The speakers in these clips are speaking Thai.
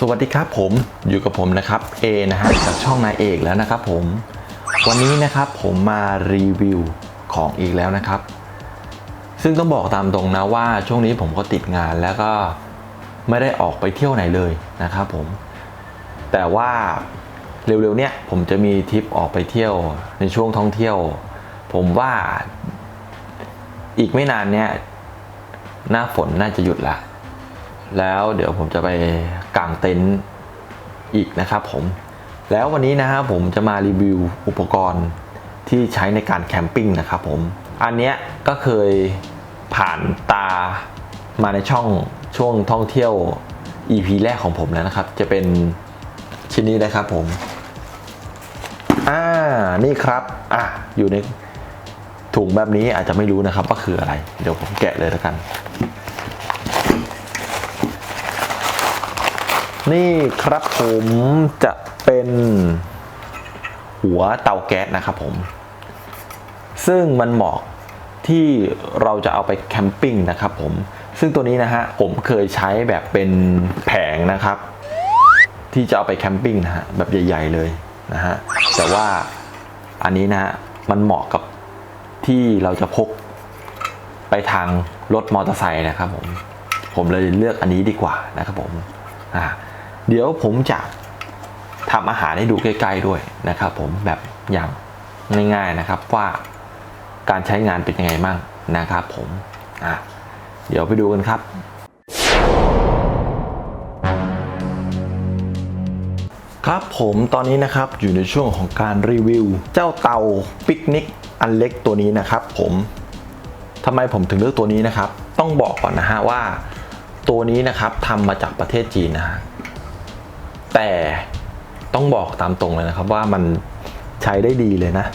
สวัสดีครับผมอยู่กับผมนะครับ A นะฮะจากช่องนายเอกแล้วนะครับผม วันนี้นะครับผมมารีวิวของอีกแล้วนะครับ ซึ่งต้องบอกตามตรงนะว่าช่วงนี้ผมก็ติดงานแล้วก็ไม่ได้ออกไปเที่ยวไหนเลยนะครับผม แต่ว่าเร็วๆเนี้ยผมจะมีทริปออกไปเที่ยวในช่วงท่องเที่ยว ผมว่าอีกไม่นานเนี้ยหน้าฝนน่าจะหยุดละ แล้วเดี๋ยวผมจะไปกางเต็นท์อีกนะครับผม แล้ววันนี้นะครับผมจะมารีวิวอุปกรณ์ที่ใช้ในการแคมปิ้งนะครับผม อันเนี้ยก็เคยผ่านตามาในช่องช่วงท่องเที่ยว EP แรกของผมแล้วนะครับ จะเป็นชิ้นนี้นะครับผม อ่า นี่ครับ อะ อยู่ในถุงแบบนี้อาจจะไม่รู้นะครับว่าคืออะไร เดี๋ยวผมแกะเลยแล้วกัน นี่ครับผมจะเป็นหัวเตาแก๊สนะครับผม ซึ่งมันเหมาะที่เราจะเอาไปแคมปิ้งนะครับผม ซึ่งตัวนี้นะฮะผมเคยใช้แบบเป็นแผงนะครับ ที่จะเอาไปแคมปิ้งนะฮะแบบใหญ่ ๆเลยนะฮะแต่ว่าอันนี้นะฮะมันเหมาะกับที่เราจะพกไปทางรถมอเตอร์ไซค์นะครับผม ผมเลยเลือกอันนี้ดีกว่านะครับผม อ่า เดี๋ยวผมจะทำอาหารให้ดูใกล้ๆด้วยนะครับ ผมแบบอย่างง่ายๆนะครับว่าการใช้งานเป็นยังไงบ้างนะครับ ผมอะเดี๋ยวไปดูกันครับ ครับผมตอนนี้นะครับอยู่ในช่วงของการรีวิว เจ้าเตาปิกนิกอันเล็กตัวนี้นะครับ ผมทำไมผมถึงเลือกตัวนี้นะครับ ต้องบอกก่อนนะฮะว่า ตัวนี้นะครับทำมาจากประเทศจีนนะฮะ แต่ต้องบอกตามตรงเลยนะครับว่ามันใช้ได้ดีเลยนะ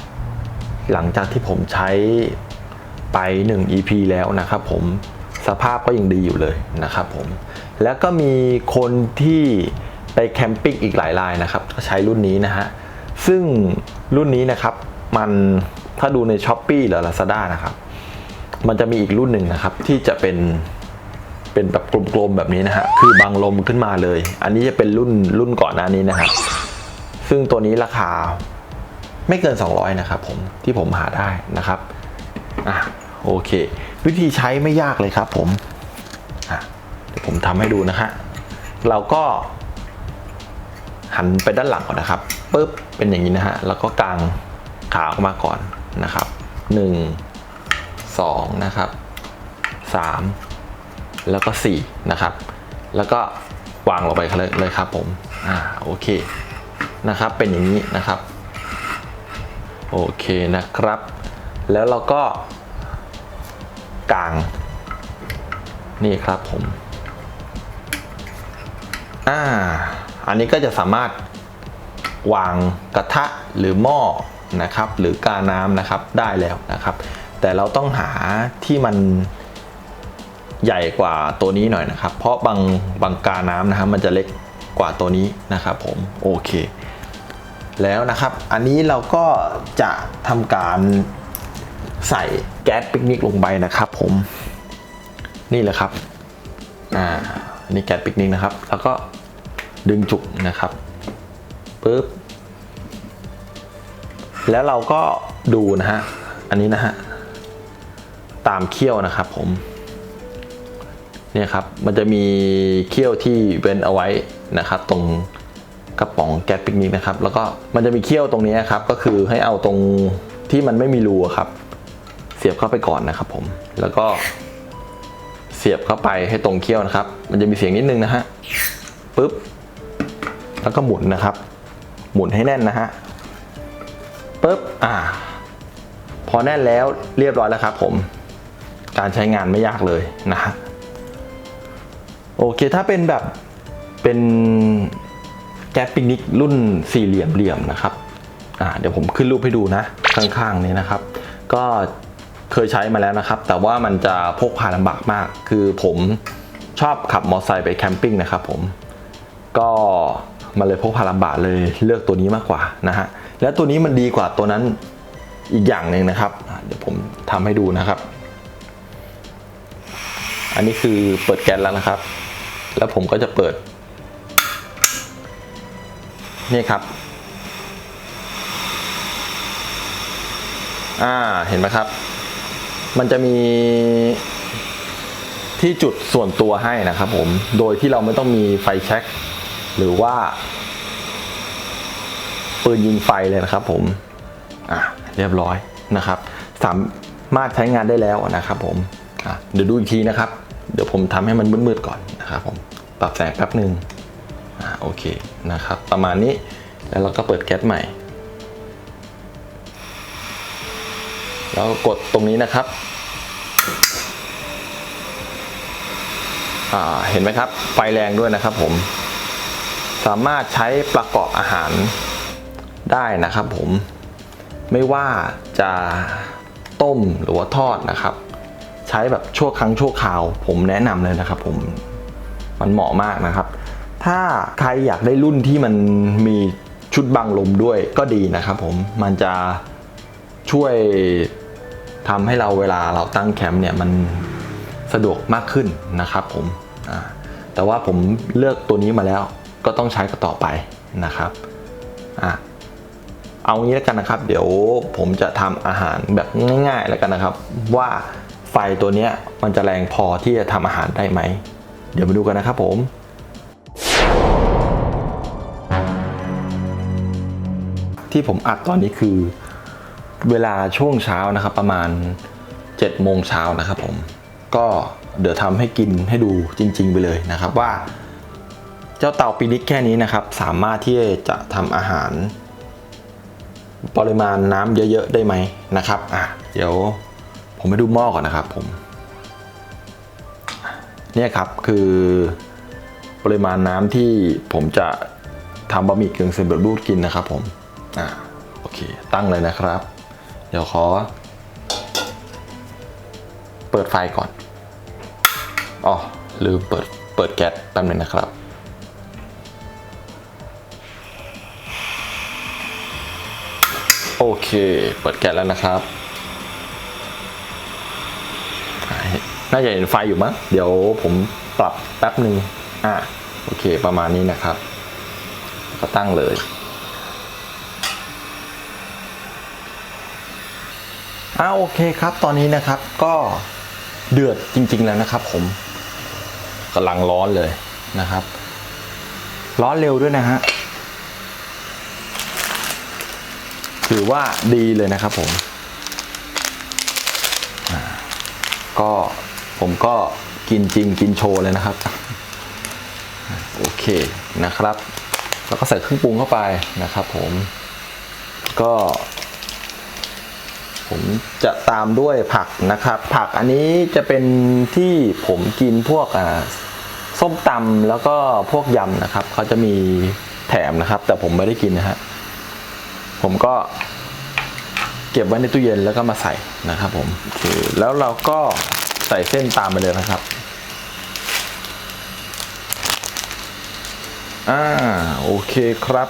หลังจากที่ผมใช้ไป 1 EP แล้วนะครับผมสภาพก็ยังดีอยู่เลยนะครับผม แล้วก็มีคนที่ไปแคมปิ้งอีกหลายรายนะครับก็ใช้รุ่นนี้นะฮะ ซึ่งรุ่นนี้นะครับมันถ้าดูใน s h อ p e e หรือ Lazada นะครับ มันจะมีอีกรุ่นหนึ่งนะครับที่จะเป็น เป็นแบบกลมๆแบบนี้นะฮะคือบังลมขึ้นมาเลย อันนี้จะเป็นรุ่นรุ่นก่อนหน้านี้นะครับซึ่งตัวนี้ราคาไม่เกิน 200 นะครับผมที่ผมหาได้นะครับอะโอเค วิธีใช้ไม่ยากเลยครับผมอะเดี๋ยวผมทำให้ดูนะฮะเราก็หันไปด้านหลังก่อนนะครับปุ๊บเป็นอย่างนี้นะฮะแล้วก็กางขาออกมาก่อนนะครับ 1 2 นะครับ 3 แล้วก็4นะครับ แล้วก็วางลงไปเลยเลยครับผมอ่าโอเคนะครับเป็นอย่างนี้นะครับโอเคนะครับ แล้วเราก็กางนี่ครับผมอ่าอันนี้ก็จะสามารถวางกระทะหรือหม้อนะครับ หรือกาน้ำนะครับได้แล้วนะครับ แต่เราต้องหาที่มัน ใหญ่กว่าตัวนี้หน่อยนะครับ เพราะบางบางกาน้ำนะครับมันจะเล็กกว่าตัวนี้นะครับผมโอเค แล้วนะครับอันนี้เราก็จะทำการใส่แก๊สปิกนิกลงไปนะครับ ผมนี่แหละครับอ่านนี้แก๊สปิกนิกนะครับ แล้วก็ดึงจุกนะครับปึ๊บแล้วเราก็ดูนะฮะอันนี้นะฮะตามเขี้ยวนะครับผม เนี่ยครับมันจะมีเขี้ยวที่เว้นเอาไว้นะครับ ตรงกระป๋องแก๊สปิกนิกนะครับ แล้วก็มันจะมีเขี้ยวตรงนี้ครับ ก็คือให้เอาตรงที่มันไม่มีรูครับ เสียบเข้าไปก่อนนะครับ ผมแล้วก็เสียบเข้าไปให้ตรงเขี้ยวนะครับ มันจะมีเสียงนิดนึงนะฮะปึ๊บแล้วก็หมุนนะครับ หมุนให้แน่นนะฮะปึ๊บอ่า พอแน่นแล้วเรียบร้อยแล้วครับ ผม การใช้งานไม่ยากเลยนะฮะ โอเคถ้าเป็นแบบเป็นแก๊สปิกนิกรุ่นสี่เหลี่ยมเหลี่ยมนะครับอ่าเดี๋ยวผมขึ้นรูปให้ดูนะ ข้างๆนี้นะครับ ก็เคยใช้มาแล้วนะครับ แต่ว่ามันจะพกพาลำบากมาก คือผมชอบขับมอเตอร์ไซค์ไปแคมปิ้งนะครับผมก็มันเลยพกพาลำบากเลยเลือกตัวนี้มากกว่านะฮะแล้วตัวนี้มันดีกว่าตัวนั้นอีกอย่างหนึ่งนะครับ เดี๋ยวผมทำให้ดูนะครับ อันนี้คือเปิดแก๊สแล้วนะครับ แล้วผมก็จะเปิด นี่ครับ อ่าเห็นไหมครับ มันจะมีที่จุดส่วนตัวให้นะครับผม โดยที่เราไม่ต้องมีไฟแช็กหรือว่าปืนยิงไฟเลยนะครับผม อะเรียบร้อยนะครับ สามารถใช้งานได้แล้วนะครับผม อะเดี๋ยวดูอีกทีนะครับ เดี๋ยวผมทำให้มันมืดๆก่อนนะครับผมปรับแสงแป๊บหนึ่งอะโอเคนะครับ ประมาณนี้แล้วเราก็เปิดแก๊สใหม่ แล้วกกดตรงนี้นะครับอ่าเห็นไหมครับ ไฟแรงด้วยนะครับผม สามารถใช้ประกอบอาหารได้นะครับผม ไม่ว่าจะต้มหรือว่าทอดนะครับ ใช้แบบชั่วครั้งชั่วคราว ผมแนะนำเลยนะครับผมมันเหมาะมากนะครับ ถ้าใครอยากได้รุ่นที่มันมีชุดบังลมด้วยก็ดีนะครับผมมันจะช่วยทำให้เราเวลาเราตั้งแคมป์เนี่ยมันสะดวกมากขึ้นนะครับผมแต่ว่าผมเลือกตัวนี้มาแล้วก็ต้องใช้กันต่อไปนะครับอเอางี้แล้วกันนะครับ เดี๋ยวผมจะทำอาหารแบบง่ายๆแล้วกันนะครับ ว่า ไฟตัวนี้มันจะแรงพอที่จะทำอาหารได้ไหม เดี๋ยวมาดูกันนะครับผมที่ผมอัดตอนนี้คือเวลาช่วงเช้านะครับ ประมาณ7โมงเช้านะครับผมก็เดี๋ยวทำให้กินให้ดูจริง ๆ ไปเลยนะครับว่า เจ้าเตาปินิกแค่นี้นะครับ สามารถที่จะทำอาหาร ปริมาณน้ำเยอะ ๆ ได้ไหมนะครับอะเดี๋ยว ผมไปดูหม้อก่อนนะครับผมเนี่ยครับคือปริมาณน้ำที่ผมจะทำบะหมี่กึ่งสำเร็จรูปกินนะครับผมอ่าโอเค ตั้งเลยนะครับ เดี๋ยวขอ เปิดไฟก่อนอ๋อลืมเปิดเปิดแก๊สแป๊บนึงนะครับ โอเค เปิดแก๊สแล้วนะครับ น่าจะเห็นไฟอยู่มั้งเดี๋ยวผมปรับแป๊บหนึ่งอะโอเคประมาณนี้นะครับ ก็ตั้งเลย อ่าโอเคครับตอนนี้นะครับก็เดือดจริง ๆแล้วนะครับผมกำลังร้อนเลยนะครับ ร้อนเร็วด้วยนะฮะถือว่าดีเลยนะครับผมก็ ผมก็กินจริงกินโชว์เลยนะครับ โอเคนะครับ แล้วก็ใส่เครื่องปรุงเข้าไปนะครับ ผมก็ ผมจะตามด้วยผักนะครับ ผักอันนี้จะเป็นที่ผมกินพวกอ่าส้มตำแล้วก็พวกยำนะครับเขาจะมีแถมนะครับ แต่ผมไม่ได้กินนะฮะผมก็เก็บไว้ในตู้เย็นแล้วก็มาใส่นะครับผมโอเคแล้วเราก็ ใส่เส้นตามไปเลยนะครับ อ่า โอเคครับ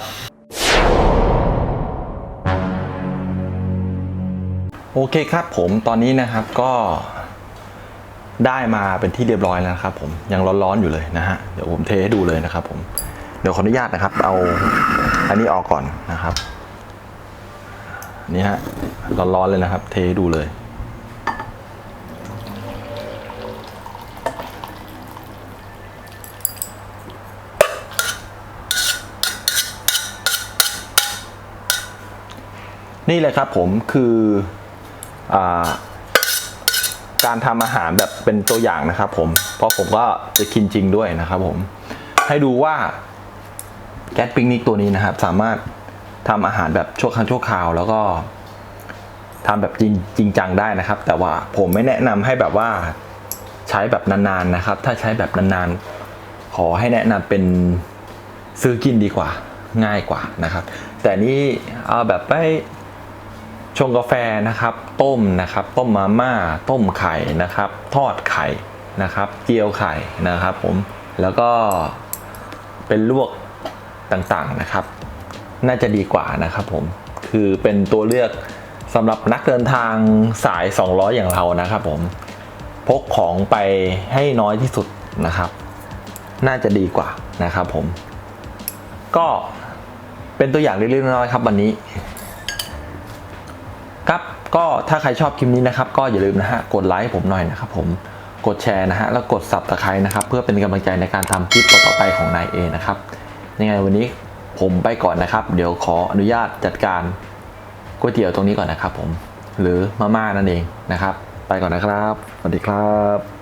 โอเคครับผมตอนนี้นะครับก็ได้มาเป็นที่เรียบร้อยแล้วนะครับผมยังร้อนๆอยู่เลยนะฮะเดี๋ยวผมเทให้ดูเลยนะครับผมเดี๋ยวขออนุญาตนะครับเอาอันนี้ออกก่อนนะครับนี่ฮะร้อนๆเลยนะครับ เทให้ดูเลย นี่เลยครับผมคืออการทำอาหารแบบเป็นตัวอย่างนะครับผม เพราะผมก็จะกินจริงด้วยนะครับผม ให้ดูว่าแก๊สปิกนิกตัวนี้นะครับ สามารถทำอาหารแบบชั่วครั้งชั่วคราว แล้วก็ทำแบบจริงจริงจังได้นะครับ แต่ว่าผมไม่แนะนำให้แบบว่าใช้แบบนานๆนะครับ ถ้าใช้แบบนานๆ ขอให้แนะนำเป็นซื้อกินดีกว่าง่ายกว่านะครับ แต่นี่เอาแบบไป ชงกาแฟนะครับ ต้มนะครับ ต้มมาม่า ต้มไข่นะครับ ทอดไข่นะครับ เจียวไข่นะครับผมแล้วก็เป็นลวกต่างๆนะครับ น่าจะดีกว่านะครับผมคือเป็นตัวเลือกสำหรับนักเดินทางสาย 200 อย่างเรานะครับผมพกของไปให้น้อยที่สุดนะครับ น่าจะดีกว่านะครับผม ก็เป็นตัวอย่างเล็กๆน้อยๆครับวันนี้ ก็ถ้าใครชอบคลิปนี้นะครับ ก็อย่าลืมนะฮะกดไลค์ผมหน่อยนะครับผมกดแชร์นะฮะแล้วกด subscribe นะครับ เพื่อเป็นกำลังใจในการทำคลิปต่อๆไปของนายเอนะครับ ยังไงวันนี้ผมไปก่อนนะครับ เดี๋ยวขออนุญาตจัดการก๋วยเตี๋ยวตรงนี้ก่อนนะครับผมหรือมาม่านั่นเองนะครับ ไปก่อนนะครับ สวัสดีครับ